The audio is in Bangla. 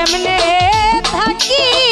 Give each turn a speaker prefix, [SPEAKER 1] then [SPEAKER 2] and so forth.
[SPEAKER 1] কেমনে থাকি।